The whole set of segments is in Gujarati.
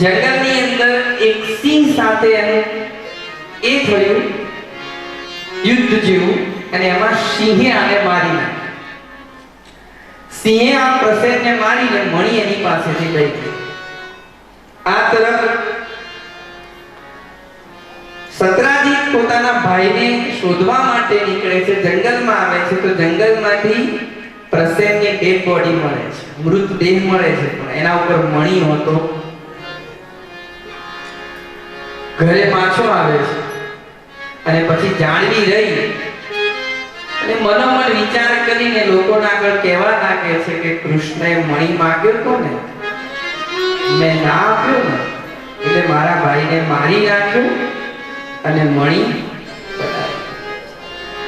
જંગલની અંદર એક સિંહ સાથે એનું એ થયું, યુદ્ધ જેવું, અને એમાં સિંહે આને મારી નાખ્યો. સિંહે આ પ્રસેનને મારીને મણી એની પાસેથી લઈ ગઈ. આ તરફ સતરાજીત પોતાના ભાઈને શોધવા માટે નીકળે છે, જંગલમાં આવે છે, તો જંગલમાંથી પ્રસેનને ડેડ બોડી મળે છે, મૃતદેહ મળે છે, પણ એના ઉપર મણી હતો ઘરે પાછો આવે છે. અને પછી જાણવી રહી. અને મનોમન વિચાર કરીને લોકોના આગળ કહેવા લાગે છે કે કૃષ્ણએ મણી માગ્યો તો ને? મેં ના આપ્યો ને? એટલે મારા ભાઈને મારી નાખ્યો અને મણી.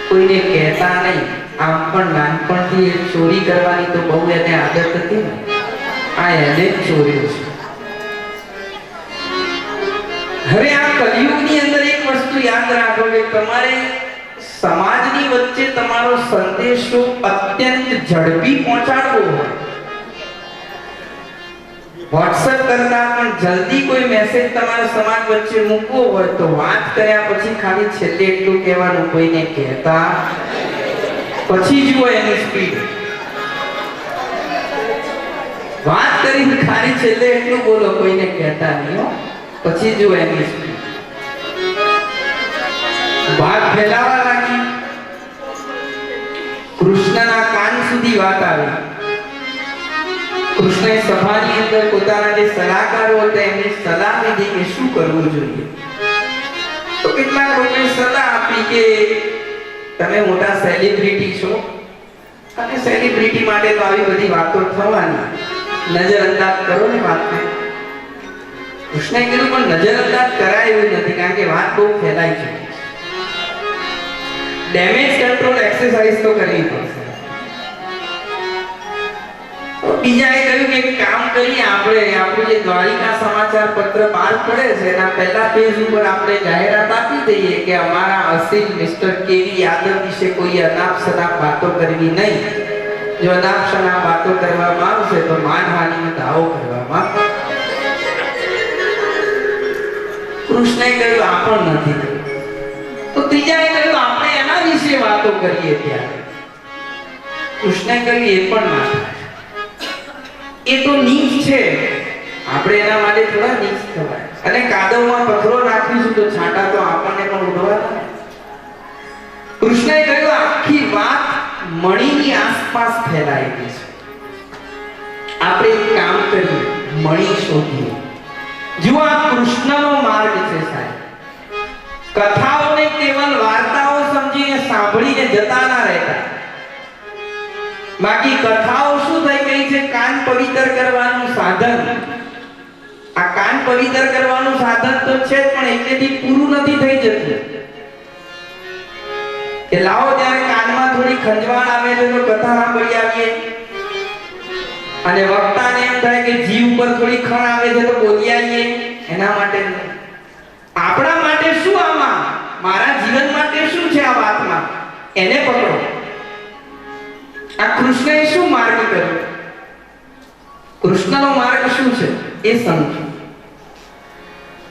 કોઈને કહેતા નહીં. આમ પણ નાનપણથી ચોરી કરવાની તો બહુ એને આદત હતી ને? આ એને ચોર્યું છે. હવે આ કલયુગની અંદર એક વસ્તુ યાદ રાખો કે તમારે સમાજની વચ્ચે તમારો સંદેશો અત્યંત ઝડપી પહોંચાડવો હોય. વોટ્સએપ કરતા પણ જલ્દી કોઈ મેસેજ તમારા સમાજ વચ્ચે મૂકવો હોય તો વાત કર્યા પછી ખાલી છેલ્લે એટલું કહેવાનું કોઈને કહેતા પછી જુઓ એની સ્પીડ વાત કરીને ખાલી છેલ્લે એટલું બોલો કોઈને કહેતા નહીં હો. પછી જો એની વાત ફેલાવા લાગી. કૃષ્ણના કાન સુધી વાત આવી. કૃષ્ણએ સભાની અંદર પોતાના જે સલાહકારો હતા, એમને સલાહ લીધી કે શું કરવું જોઈએ. તો કેટલાક લોકોએ સલાહ આપી કે તમે મોટા સેલિબ્રિટી છો. અને સેલિબ્રિટી માટે તો આવી બધી વાતો થવાની. નજરઅંદાજ કરો ને વાતને. કૃષ્ણએ કીધું પણ નજરઅંદાજ કરાય એવું નથી, કારણ કે વાત બહુ ફેલાઈ છે. ડેમેજ કંટ્રોલ એક્સરસાઇઝ તો કરવી પડશે. બીજાએ કહ્યું કે કામ કરીએ આપણે, આપણું જે દ્વારિકા સમાચાર પત્ર બહાર પડે છે, એના પહેલા પેજ ઉપર આપણે જાહેરાત આપી દઈએ કે અમારા અસીલ મિસ્ટર કેવી યાદવ વિશે કોઈ અનાપ શનાપ વાતો કરવી નહીં. જો અનાપ શનાપ વાતો કરવામાં આવશે તો માનહાનિનો દાવો કરવામાં કૃષ્ણએ કહ્યું, આ પણ નથી. તો ત્રીજાએ કહ્યું, આપણે એના વિશે વાતો કરીએ ત્યારે. કૃષ્ણએ કહ્યું, એ પણ ના એ તો નીચ છે. આપણે એના માટે થોડા નીચ થવાય. અને કાદવમાં પથરો નાખીશું તો છાંટા તો આપણને પણ ઉડવાના. કૃષ્ણએ કહ્યું, આખી વાત મણીની આસપાસ ફેલાયેલી છે. આપણે એક કામ કરીએ, મણી શોધીએ. જુઓ આ કૃષ્ણનો માર્ગ છે સાહેબ, કથાઓને કેવલ વાર્તાઓ સમજીને સાંભળીને જતા ના રહેતા. બાકી કથાઓ શું થઈ ગઈ છે? કાન પવિત્ર કરવાનું સાધન. આ કાન પવિત્ર કરવાનું સાધન તો છે જ, પણ એટલેથી પૂરું નથી થઈ જતું. કે લાવો ત્યારે કાનમાં થોડી ખંજવાળ આવે તો કથા સાંભળી આવીએ. અને વક્તાને એમ થાય કે જીવ ઉપર થોડી ખણ આવે છે તો બોલી એના માટે આપણા માટે શું આમાં? મારા જીવન માટે શું છે આ વાતમાં? એને પકડો. આ કૃષ્ણએ શું માર્ગ કર્યો? કૃષ્ણનો માર્ગ શું છે? એ સમજો.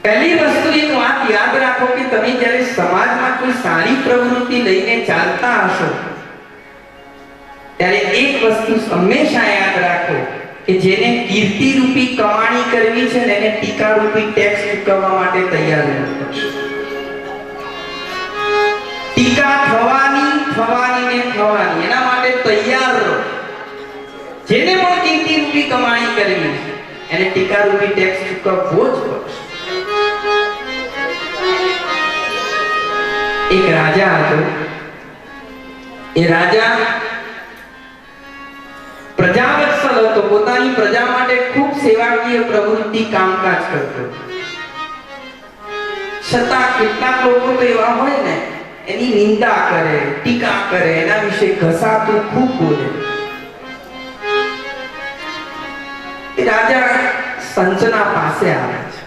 પહેલી વસ્તુ એક વાત યાદ રાખો કે તમે જ્યારે સમાજમાં કોઈ સારી પ્રવૃત્તિ લઈને ચાલતા હશો ત્યારે એક વસ્તુ હંમેશા યાદ રાખો કે જેને કીર્તિ રૂપી કમાણી કરવી છે એને ટીકા રૂપી ટેક્સ ચૂકવવા માટે તૈયાર રહેવું ટીકા થવાની થવાની ને થવાની, એના માટે તૈયાર રહો. જેને પણ કીર્તિ રૂપી કમાણી કરવી છે, એને ટીકા રૂપી ટેક્સ ચૂકવવો જ પડશે. એક રાજા હતો. એ રાજા પોતાની પ્રજા માટે ખૂબ સેવાકીય પ્રવૃત્તિ કામકાજ કરતો. છતાં કેટલાક લોકો તો એવા હોય ને, એની નિંદા કરે, ટીકા કરે, એના વિશે ઘસાતું ખૂબ બોલે. રાજા સંતના પાસે આવે છે.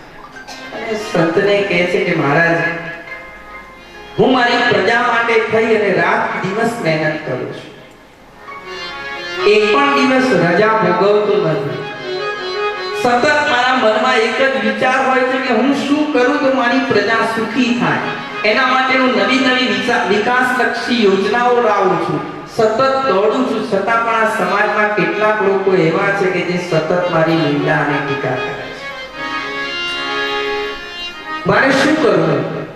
અને સંતને કહે છે કે મહારાજ, હું મારી પ્રજા માટે થઈ અને રાત દિવસ મહેનત કરું છું. એક પણ દિવસ રજા ભોગવતો નથી. સતત મારા મનમાં એક જ વિચાર હોય છે કે હું શું કરું તો મારી પ્રજા સુખી થાય. એના માટે હું નવી નવી વિકાસલક્ષી યોજનાઓ લાવું છું. સતત દોડું છું. છતાં પણ આ સમાજમાં કેટલાક લોકો એવા છે કે જે સતત મારી નિંદા અને ટીકા કરે છે. મારે શું કરવું?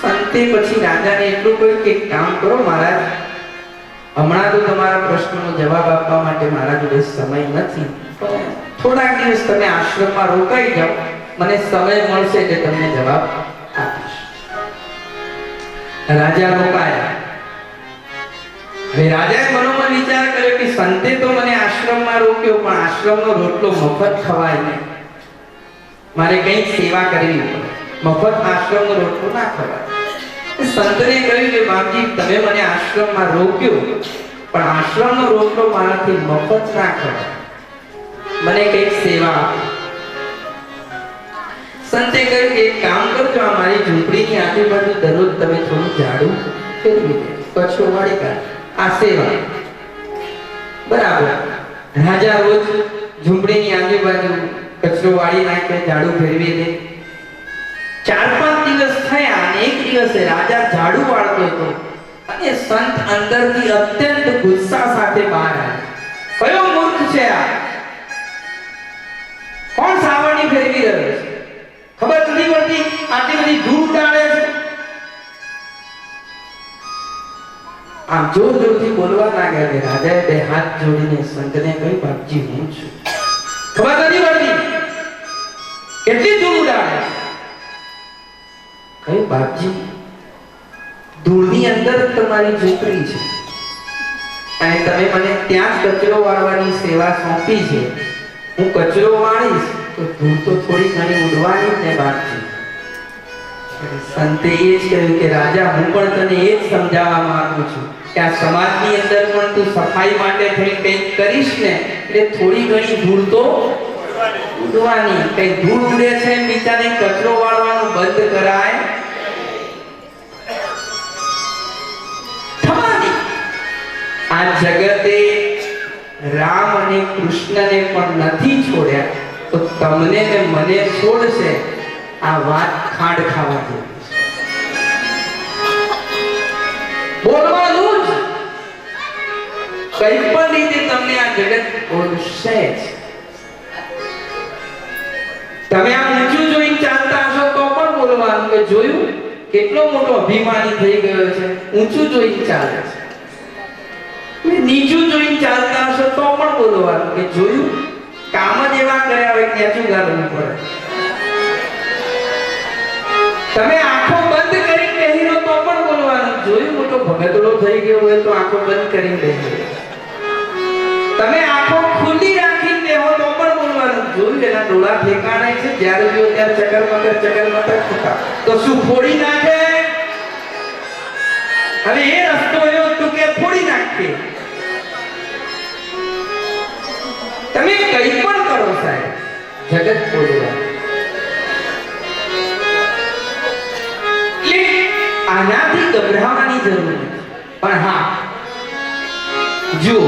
સંતે પછી રાજાને એટલું કહ્યું કે કામ કરો, મહારાજ. હમણાં તો તમારા પ્રશ્નનો જવાબ આપવા માટે મારા જોડે સમય નથી થોડાક દિવસ તમે આશ્રમમાં રોકાઈ જાઓ. મને સમય મળશે એટલે તમને જવાબ આપીશ. રાજા રોકાયા હવે રાજાએ મનોમન વિચાર કર્યો કે સંતે તો મને આશ્રમમાં રોક્યો, પણ આશ્રમનો રોટલો મફત ખવાય નહીં. મારે કંઈક સેવા કરવી પડે. મફત આશ્રમનો રોટલો ના ખવાય. સંતને કહ્યું કે, બાપજી, તમે મને આશ્રમમાં રોક્યો, પણ આશ્રમનો રોકડો મારાથી મફત ના કરો મને કંઈક સેવા સંતે કહ્યું કે કામ કરજો, આ ઝૂંપડીની આજુબાજુ દરરોજ તમે થોડું ઝાડું ફેરવી કચરો વાળી કાઢ. આ સેવા. બરાબર. રાજા રોજ ઝૂંપડીની આજુબાજુ કચરો વાળી નાખે, ઝાડુ ફેરવી દે. ચાર પાંચ દિવસ થયા અને એક દિવસે રાજા ઝાડુ વાળતો હતો અને સંત અંદરથી અત્યંત ગુસ્સા સાથે બહાર કયો મૂર્ખ છે આ? કોણ સાવરણી ફેરવી રહ્યો છે? ખબર નથી પડતી આટલી બધી ધૂળ ઉડાડે છે? આમ જોર જોરથી બોલવા લાગ્યા કે રાજાએ બે હાથ જોડીને સંતને કહ્યું, બાપજી, હું છું. ખબર નથી પડતી? કેટલી ધૂળ ઉડાડે છે? કહ્યું બાપજી ધૂળની અંદર તમારી ઝૂંપડી છે, અને તમે મને ત્યાં જ કચરો વાળવાની સેવા સોંપી છે. હું કચરો વાળીશ, તો ધૂળ તો થોડી ઘણી ઉડવાની ને બાપજી સંતે એ જ કહ્યું કે, રાજા, હું પણ તને એ જ સમજાવવા માંગુ છું કે આ સમાજની અંદર પણ તું સફાઈ માટે થઈ કંઈક કરીશ ને, એટલે થોડી ઘણી ધૂળ તો ઉડવાની. કઈ ધૂળ ઉડે છે એમ કચરો વાળવાનું બંધ કરાય. આ જગતે રામ અને કૃષ્ણને પણ નથી છોડ્યા. તો તમને ને મને છોડશે. આ વાત ખાંડ ખાવા જેવી બોલવાનું જ. કઈ પણ રીતે તમને આ જગત ઓળશે જ. તમે આ ઊંચું જોઈને ચાલતા હશો તો પણ બોલવાનું કે જોયું? કેટલો મોટો અભિમાની થઈ ગયો છે. ઊંચું જોઈને ચાલે છે. નીચું જોઈને ચાલતા હશો તો પણ બોલવાનું કે જોયું? કામ જ એવા કર્યા હોય ક્યાંચું ગાળવું પડે? તમે આંખો બંધ કરી બેહી રહો તો પણ બોલવાનું જોયું? મોટો ભગતડો થઈ ગયો હોય તો આંખો બંધ કરીને બેહી તમે આંખો ખુલ્લી જોયું એના ડોળા છે, જ્યારે જો ત્યારે ચકર મકર ચકર મકર તો શું ફોડી નાખે? હવે એ રસ્તો એવો તું કે ફોડી નાખે. તમે કઈ પણ કરો સાહેબ, જગત બોલવા આનાથી ગભરાવાની જરૂર નથી. પણ હા જો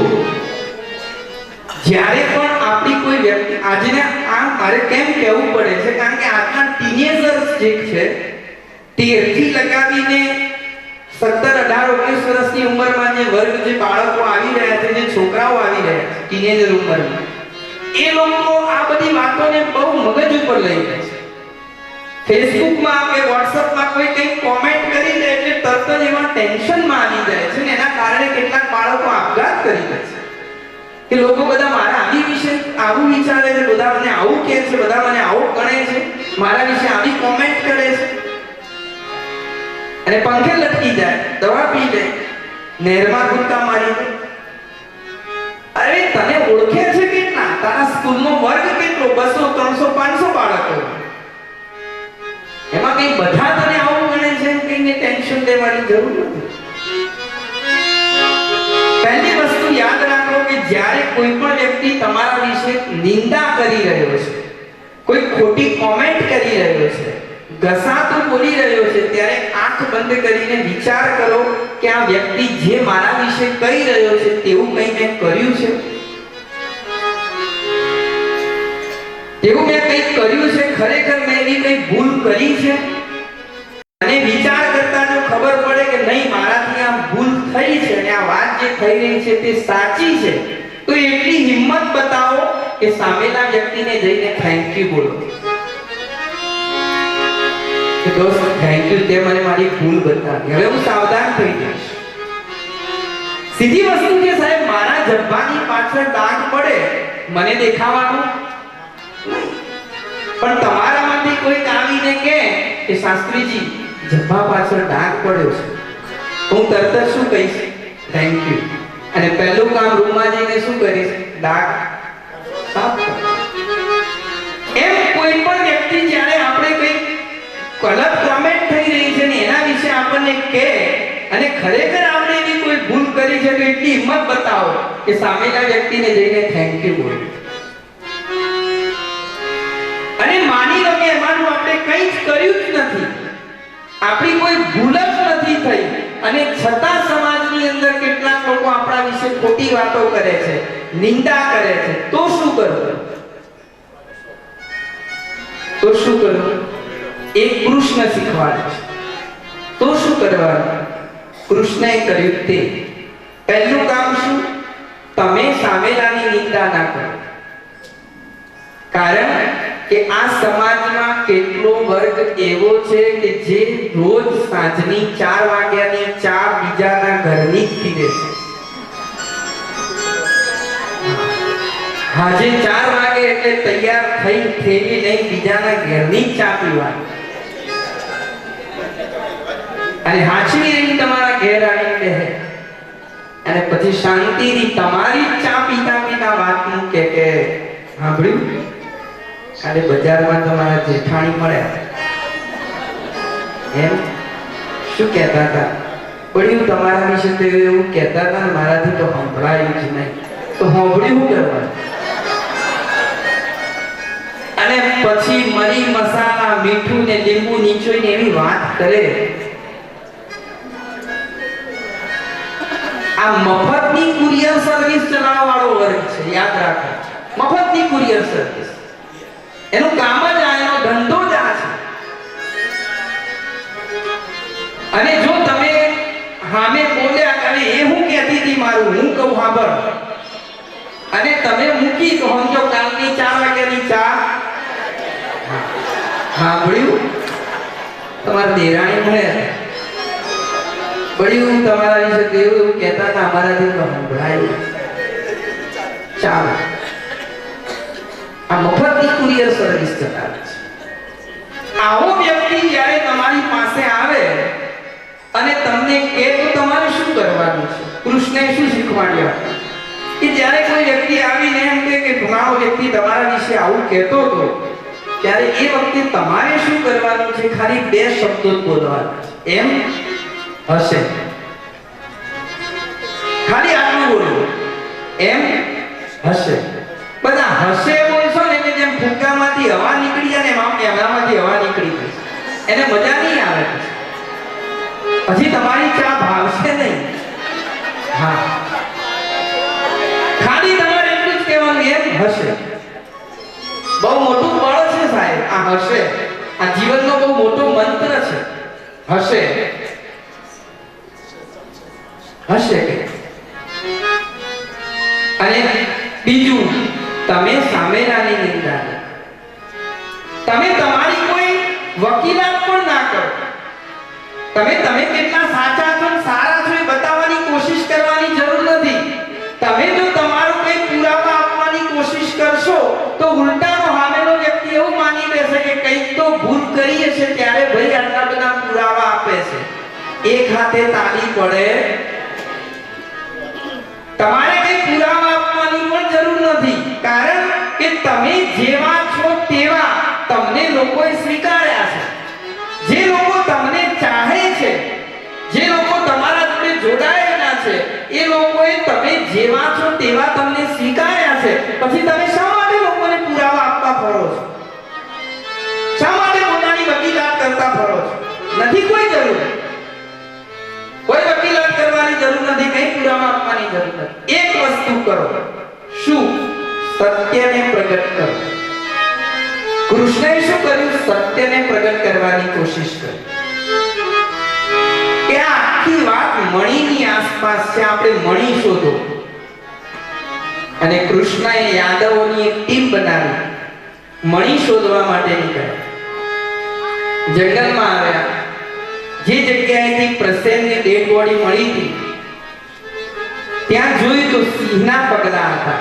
જ્યારે પણ આપણી કોઈ વ્યક્તિ આજને મારે કેમ કહેવું પડે છે? કારણ કે આજના ટીનેજર્સ જે છે, તેરથી લગાવીને સત્તર અઢાર ઓગણીસ વર્ષની ઉંમરમાં જે વર્ગ જે બાળકો આવી રહ્યા છે, જે છોકરાઓ આવી રહ્યા છે ટીનેજર ઉંમરમાં, એ લોકો આ બધી વાતોને બહુ મગજ ઉપર લઈ લે છે. ફેસબુકમાં કે વોટ્સઅપમાં કોઈ કંઈક કોમેન્ટ કરી દે એટલે તરત જ એમાં ટેન્શનમાં આવી જાય છે ને, એના કારણે કેટલાક બાળકો આપઘાત કરી દે છે. કે લોકો બધા મારા આવી વિશે આવું વિચારે છે, બધા મને આવું કહે છે, બધા મને આવું ગણે છે, મારા વિશે આવી કોમેન્ટ કરે છે. અને પંખે લટકી જાય, દવા પી લે, નહેરમાં કૂદકા મારી દે. અરે તને ઓળખે છે કેટલા? તારા સ્કૂલનો વર્ગ કેટલો? બસો, ત્રણસો, પાંચસો બાળકો. એમાં કઈ બધા તને આવું ગણે છે? કઈને ટેન્શન લેવાની જરૂર નથી. ખોટી કોમેન્ટ કરી રહ્યો છે. ઘસાતું બોલી રહ્યો છે. ત્યારે આંખ બંધ કરીને વિચાર કરો કે આ વ્યક્તિ જે મારા વિશે કહી રહ્યો છે તેવું કંઈ મેં કર્યું છે? એવું મેં કંઈક કર્યું છે? ખરેખર મેં એવી કંઈ ભૂલ કરી છે? અને વિચાર કરતા જો ખબર પડે કે નહીં, મારાથી આ ભૂલ થઈ છે અને આ વાત જે થઈ રહી છે તે સાચી છે, તો એટલી હિંમત બતાવો કે સામેના વ્યક્તિને જઈને થેન્ક યુ બોલો. કે દોસ્ત થેન્ક યુ તે મને મારી ભૂલ બતાવી. હવે હું સાવધાન થઈ જઈશ. સીધી વસ્તુ કે સાહેબ, મારા જબ્બાની પાછળ દાગ પડે, મને દેખાવાનું પણ તમારામાંથી કોઈ આવીને કહે કે, શાસ્ત્રીજી, જબ્બા પાછળ ડાઘ પડ્યો છે. હું તરત જ શું કહીશ? થેન્ક યુ અને પહેલું કામ રૂમમાં જઈને શું કરીશ? ડાઘ સાફ કરો. એમ કોઈ પણ વ્યક્તિ જ્યારે આપણે કંઈક ગલત કમેન્ટ થઈ રહી છે ને એના વિશે આપણને કહે અને ખરેખર આપણે એવી કોઈ ભૂલ કરી છે તો એટલી હિંમત બતાવો કે સામેના વ્યક્તિને જઈને થેન્ક યુ બોલો અને માની લો એમાંનું આપણે કંઈ જ કર્યું જ નથી આપણી કોઈ ભૂલ જ નથી થઈ અને છતાં સમાજની અંદર કેટલાક લોકો આપણા વિશે ખોટી વાતો કરે છે, નિંદા કરે છે, તો શું કરવું તો શું કરવું એ કૃષ્ણ શીખવાડે છે. તો શું કરવાનું? કૃષ્ણએ કર્યું તે. પહેલું કામ શું? તમે સામેલાની નિંદા ના કરો. કારણ કે આ સમાજમાં કેટલો વર્ગ એવો છે કે જે રોજ સાંજની ચાર વાગ્યાની ચા બીજાના ઘરની પીવે છે. હાજે ચાર વાગે એટલે તૈયાર થઈ થેલી લઈ બીજાના ઘરની ચા પીવા અને હાચવી એની તમારા ઘેર આવીને કહે અને પછી શાંતિથી તમારી ચા પીતા પીતા વાત કે કે સાંભળ્યું? કાલે બજારમાં તમારા જેઠાણી મળ્યા એમ? શું કહેતા હતા? પડ્યું તમારા વિશે તો એવું કહેતા હતા ને મારાથી તો સંભળાયું જ નહીં. તો સાંભળ્યું શું કરવાનું? અને પછી મરી મસાલા, મીઠું ને લીંબુ નીચોઈને એવી વાત કરે. આ મફતની કુરિયર સર્વિસ ચલાવવાળો વર્ગ છે, યાદ રાખો મફતની કુરિયર સર્વિસ એનું કામ જ આ, એનો ધંધો જ આ છે. અને જો તમે હામે બોલ્યા અને એ હું કહેતી હતી મારું, હું કહું સાંભળ અને તમે મૂકી તો સમજો કાલની ચાર વાગ્યાની ચા. સાંભળ્યું તમારા દેરાણી મળે પડ્યું તમારા વિશે કેવું એવું કહેતા હતા, અમારાથી સંભળાયું. ચાલો. આ મફતની કુરિયર સર્વિસ ચલાવે છે. આવો વ્યક્તિ જ્યારે તમારી પાસે આવે અને તમને કે તો તમારે શું કરવાનું છે? કૃષ્ણે શું શીખવાડ્યા? કે જ્યારે કોઈ વ્યક્તિ આવીને એમ કહે કે ઘણાઓ વ્યક્તિ તમારા વિશે આવું કહેતો હતો ત્યારે એ વખતે તમારે શું કરવાનું છે? ખાલી બે શબ્દો જ બોલવાના એમ હશે. ખાલી આટલું બોલવું એમ હશે. બધા હશે જેમ ફુગ્ગામાંથી હવા નીકળી અને ને એમ હવા નીકળી ગઈ એને મજા નહીં આવે. પછી તમારી ચા ભાવશે નહીં. હા. ખાલી તમારે એટલું જ કહેવાનું એમ હશે. બહુ મોટું બળ છે સાહેબ. આ હશે. આ જીવનનો બહુ મોટો મંત્ર છે. હશે. હશે અને તમે તમે કેટલા સાચા છો સારા છો એ બતાવવાની કોશિશ કરવાની જરૂર નથી. તમે જો તમારો કોઈ પુરાવા આપવાની કોશિશ કરશો, તો ઉલટાનો સામેનો વ્યક્તિ એવું માની લેશે કે કંઈક તો ભૂલ કરી હશે ત્યારે ભાઈ આટલા બધા પુરાવા આપે છે. એક હાથે તાળી પડે. તમારે કઈ પુરાવા આપવાની પણ જરૂર નથી. કારણ કે તમે જેવા છો તેવા તમને લોકોએ સ્વીકાર્યા જેવા છો તેવા તમને સ્વીકાર્યા છે. પછી તમે શા માટે લોકોને પુરાવા આપવા ફરો છો? શા માટે પોતાની વકીલાત કરતા ફરો છો? નથી કોઈ જરૂર. કોઈ વકીલાત કરવાની જરૂર નથી, કઈ પુરાવા આપવાની જરૂર નથી. એક વસ્તુ કરો. શું? સત્યને પ્રગટ કરો. કૃષ્ણએ શું કર્યું? સત્યને પ્રગટ કરવાની કોશિશ કરી. આખી વાત મણીની આસપાસ છે, આપણે મણી શોધો. અને કૃષ્ણએ યાદવોની એક ટીમ બનાવી. મણી શોધવા માટે નીકળ્યા. જંગલમાં આવ્યા. જે જગ્યાએથી પ્રસેનની ડેડ બોડી મળી હતી, ત્યાં જોયું તો સિંહના પગલા હતા.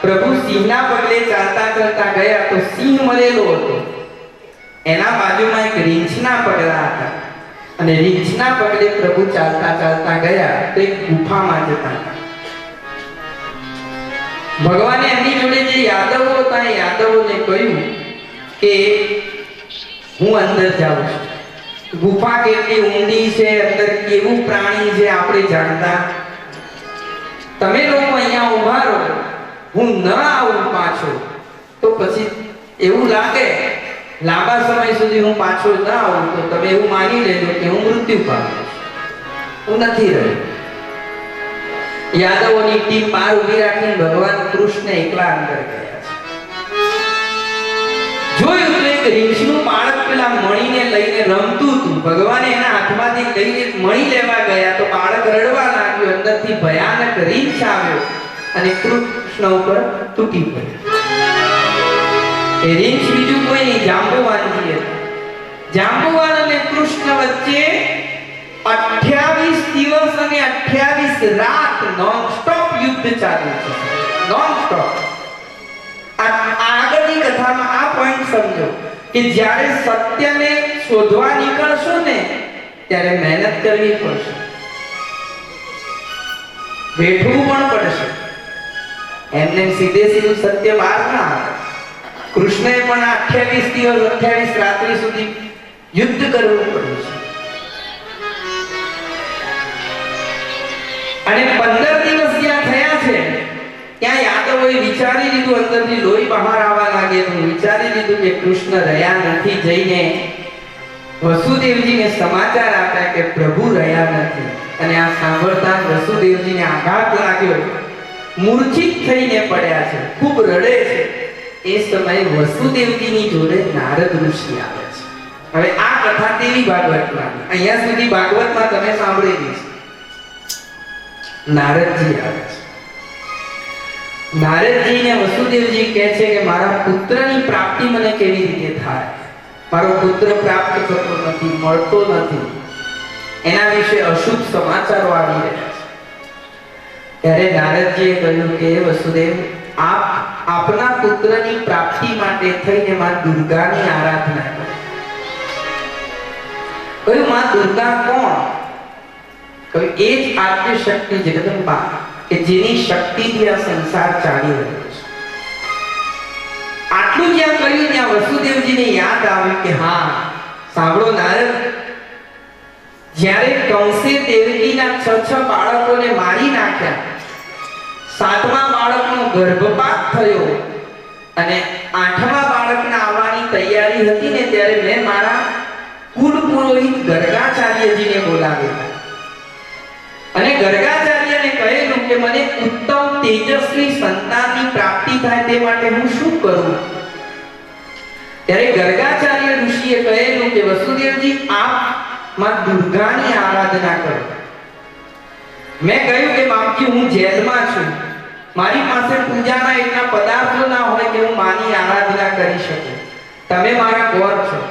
પ્રભુ સિંહના પગલે ચાલતા ચાલતા ગયા તો સિંહ મરેલો હતો. એના બાજુમાં એક રીંછના પગલા હતા. અને રીંછના પગલે પ્રભુ ચાલતા ચાલતા ગયા તો એક ગુફામાં જતા હતા. ભગવાને એમની જોડે જે યાદવો હતા, એ યાદવોને કહ્યું કે હું અંદર જાઉં છું. ગુફા કેટલી ઊંડી છે, અંદર કેવું પ્રાણી છે, આપણે જાણતા. તમે લોકો અહીંયા ઊભા રહો, હું ન આવું પાછો. તો પછી એવું લાગે, લાંબા સમય સુધી હું પાછો ન આવું, તો તમે એવું માની લેજો કે હું મૃત્યુ પામ્યો હું નથી રહ્યો. યાદવોની ટીમ બહાર ઊભી રાખીને ભગવાન કૃષ્ણ એકલા અંદર ગયા જોયું તો એક રીંછનું બાળક પેલા મણીને લઈને રમતું હતું ભગવાને એના હાથમાંથી લઈને મણી લેવા ગયા તો બાળક રડવા લાગ્યું. અંદરથી ભયાનક રીંછ આવ્યો અને કૃષ્ણ ઉપર તૂટી પડ્યો. એ રીંછ બીજું કોઈ નહીં જાંબુવાનજી હતું જાંબુવાન અને કૃષ્ણ વચ્ચે 28 દિવસ અને 28 રાત નોન સ્ટોપ યુદ્ધ ચાલે છે. નોન સ્ટોપ આગળની કથામાં આ પોઈન્ટ સમજો કે જ્યારે સત્યને શોધવા નીકળશો ને, ત્યારે મહેનત કરવી પડશે. બેઠવું પણ પડશે. એમને સીધે સીધું સત્ય બહાર ના આવે. કૃષ્ણએ પણ 28 દિવસ 28 રાત્રિ સુધી યુદ્ધ કરવું પડ્યું છે. અને 15 દિવસ જ્યાં થયા છે, ત્યાં યાદવોએ વિચારી લીધું અંદરની લોહી બહાર આવવા લાગે તો વિચારી લીધું કે કૃષ્ણ રહ્યા નથી જઈને. વસુદેવજીને સમાચાર આપ્યા કે પ્રભુ રહ્યા નથી. અને આ સાંભળતા વસુદેવજીને આઘાત લાગ્યો. મૂર્છિત થઈને પડ્યા છે, ખૂબ રડે છે. એ સમયે વસુદેવજીની જોડે નારદ ઋષિ આવે છે. હવે આ કથા તેવી ભાગવતમાં? અહીંયા સુધી ભાગવતમાં તમે સાંભળેલી છે. નારદજી આવે છે. નારદજીને વસુદેવજી કહે છે કે મારા પુત્રની પ્રાપ્તિ મને કેવી રીતે થાય? મારો પુત્ર પ્રાપ્ત થતો નથી, મળતો નથી. એના વિશે અશુભ સમાચારો આવી રહ્યા છે. ત્યારે નારદજીએ કહ્યું કે, વસુદેવ, આપ આપના પુત્રની પ્રાપ્તિ માટે થઈને માં દુર્ગાની આરાધના કરો. કહ્યું, માં દુર્ગા કોણ? કહ્યું એ જ આદ્ય શક્તિ જગદંબા કે જેની શક્તિથી આ સંસાર ચાલી રહ્યો છે. આટલું જ્યાં કર્યું, ત્યાં વસુદેવજીને યાદ આવ્યું કે હા, સાંભળો નારદ, જ્યારે કંસે દેવકીના છ છ બાળકોને મારી નાખ્યા, સાતમા બાળકનો ગર્ભપાત થયો અને આઠમા બાળકના આવવાની તૈયારી હતી ને ત્યારે મેં મારા કુલ પુરોહિત ગરગાચાર્યજીને બોલાવ્યા. અને ગર્ગાચાર્યને કહેલું કે મને ઉત્તમ તેજસ્વી સંતાનની પ્રાપ્તિ થાય તે માટે હું શું કરું? ત્યારે ગર્ગાચાર્ય ઋષિએ કહેલું કે વસુદેવજી, આપમાં દુર્ગાની આરાધના કરો. મેં કહ્યું કે બાપજી, હું જેલમાં છું. મારી પાસે પૂજાના એટલા પદાર્થો ના હોય કે હું માની આરાધના કરી શકું. તમે મારા કોર છો.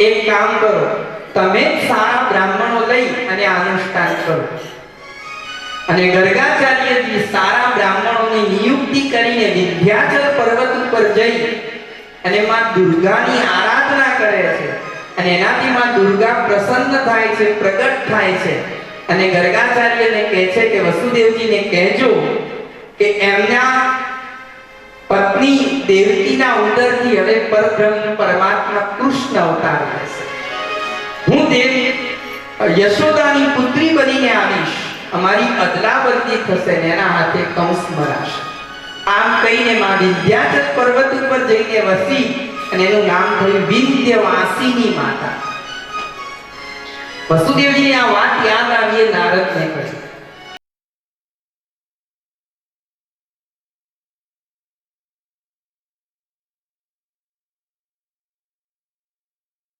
એક કામ કરો. તમે સારા બ્રાહ્મણો લઈ અને અનુષ્ઠાન કરો. અને ગર્ગાચાર્યજી સારા બ્રાહ્મણોની નિયુક્તિ કરીને વિંધ્યાચલ પર્વત ઉપર જઈ અને માં દુર્ગાની આરાધના કરે છે. અને એનાથી માં દુર્ગા પ્રસન્ન થાય છે, પ્રગટ થાય છે. અને ગર્ગાચાર્યને કહે છે કે, વસુદેવજીને કહેજો કે એમના પત્ની દેવકીના ઉદરથી હવે પરબ્રહ્મ પરમાત્મા કૃષ્ણ અવતાર લેશે. હું દેવ યશોદાની પુત્રી બનીને આવીશ. અમારી અદલાબદલી થશે એના હાથે કંસ મરાશે. આમ કહીને મા વિદ્યાચત પર્વત ઉપર જઈને વસી અને એનું નામ થયું વિંધ્યવાસીની માતા. વસુદેવજીની આ વાત યાદ આવીએ નારદને કહી.